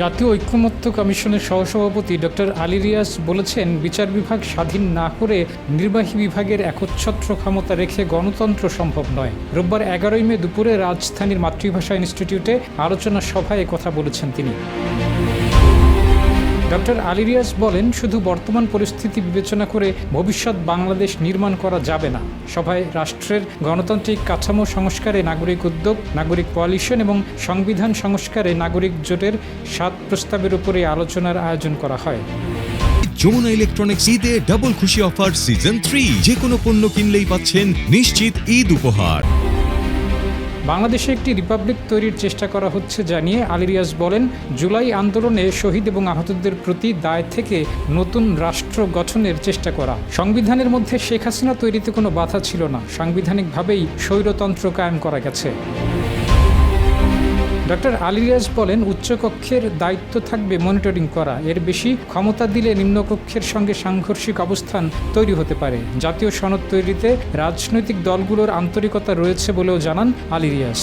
জাতীয় ঐক্যমত্য কমিশনের সহসভাপতি ডক্টর আলী রিয়াস বলেছেন, বিচার বিভাগ স্বাধীন না করে নির্বাহী বিভাগের একচ্ছত্র ক্ষমতা রেখে গণতন্ত্র সম্ভব নয়। রোববার এগারোই মে দুপুরে রাজধানীর মাতৃভাষা ইনস্টিটিউটে আলোচনা সভায় কথা বলেছেন তিনি। ডক্টর আলী রিয়াজ বলেন, শুধু বর্তমান পরিস্থিতি বিবেচনা করে ভবিষ্যৎ বাংলাদেশ নির্মাণ করা যাবে না। সভায় রাষ্ট্রের গণতান্ত্রিক কাঠামো সংস্কারে নাগরিক উদ্যোগ, নাগরিক কোয়ালিশন এবং সংবিধান সংস্কারে নাগরিক জোটের সাত প্রস্তাবের উপরে আলোচনার আয়োজন করা হয়। যমুনা ইলেকট্রনিক্স ঈদে ডাবল খুশি অফার সিজন থ্রি যে কোনো পণ্য কিনলেই পাচ্ছেন নিশ্চিত ঈদ উপহার। বাংলাদেশে একটি রিপাবলিক তৈরির চেষ্টা করা হচ্ছে জানিয়ে আলিরিয়াস বলেন, জুলাই আন্দোলনে শহীদ এবং আহতদের প্রতি দায় থেকে নতুন রাষ্ট্র গঠনের চেষ্টা করা। সংবিধানের মধ্যে শেখ হাসিনা তৈরিতে কোনো বাধা ছিল না। সাংবিধানিকভাবেই স্বৈরতন্ত্র কায়েম করা গেছে। ডক্টর আলিরাজ বলেন, উচ্চকক্ষের দায়িত্ব থাকবে মনিটরিং করা। এর বেশি ক্ষমতা দিলে নিম্নকক্ষের সঙ্গে সাংঘর্ষিক অবস্থান তৈরি হতে পারে। জাতীয় সনদ তৈরিতে রাজনৈতিক দলগুলোর আন্তরিকতা রয়েছে বলেও জানান আলিরিয়াস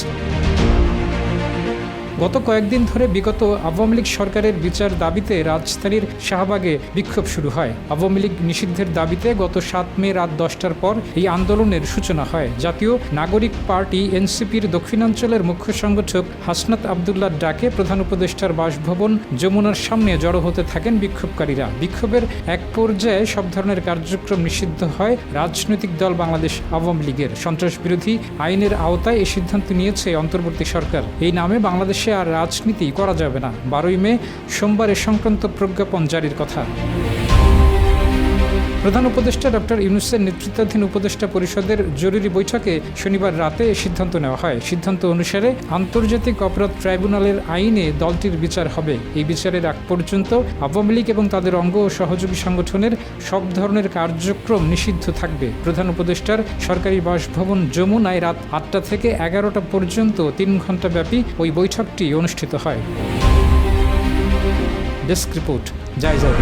গত কয়েকদিন ধরে বিগত আওয়ামী লীগ সরকারের বিচার দাবিতে রাজধানীর শাহবাগে বিক্ষোভ শুরু হয়। আওয়ামী লীগ নিষিদ্ধের দাবিতে গত সাত মে রাত দশটার পর এই আন্দোলনের সূচনা হয়। জাতীয় নাগরিক পার্টি এনসিপির দক্ষিণাঞ্চলের মুখ্য সংগঠক হাসনাত আবদুল্লার ডাকে প্রধান উপদেষ্টার বাসভবন যমুনার সামনে জড়ো হতে থাকেন বিক্ষোভকারীরা। বিক্ষোভের এক পর্যায়ে সব ধরনের কার্যক্রম নিষিদ্ধ হয় রাজনৈতিক দল বাংলাদেশ আওয়ামী লীগের। সন্ত্রাস বিরোধী আইনের আওতায় এই সিদ্ধান্ত নিয়েছে অন্তর্বর্তী সরকার। এই নামে বাংলাদেশে আর রাজনীতি করা যাবে না। বারোই মে সোমবারে সংক্রান্ত প্রজ্ঞাপন জারির কথা। প্রধান উপদেষ্টা ডক্টর ইউনুসের নেতৃত্বাধীন উপদেষ্টা পরিষদের জরুরি বৈঠকে শনিবার রাতে সিদ্ধান্ত নেওয়া হয়। সিদ্ধান্ত অনুসারে আন্তর্জাতিক অপরাধ ট্রাইব্যুনালের আইনে দলটির বিচার হবে। এই বিচারের আগ পর্যন্ত আওয়ামী লীগ এবং তাদের অঙ্গ ও সহযোগী সংগঠনের সব ধরনের কার্যক্রম নিষিদ্ধ থাকবে। প্রধান উপদেষ্টার সরকারি বাসভবন যমুনায় রাত আটটা থেকে এগারোটা পর্যন্ত তিন ঘণ্টা ব্যাপী ওই বৈঠকটি অনুষ্ঠিত হয়। ডেস্ক রিপোর্ট, জয় জয়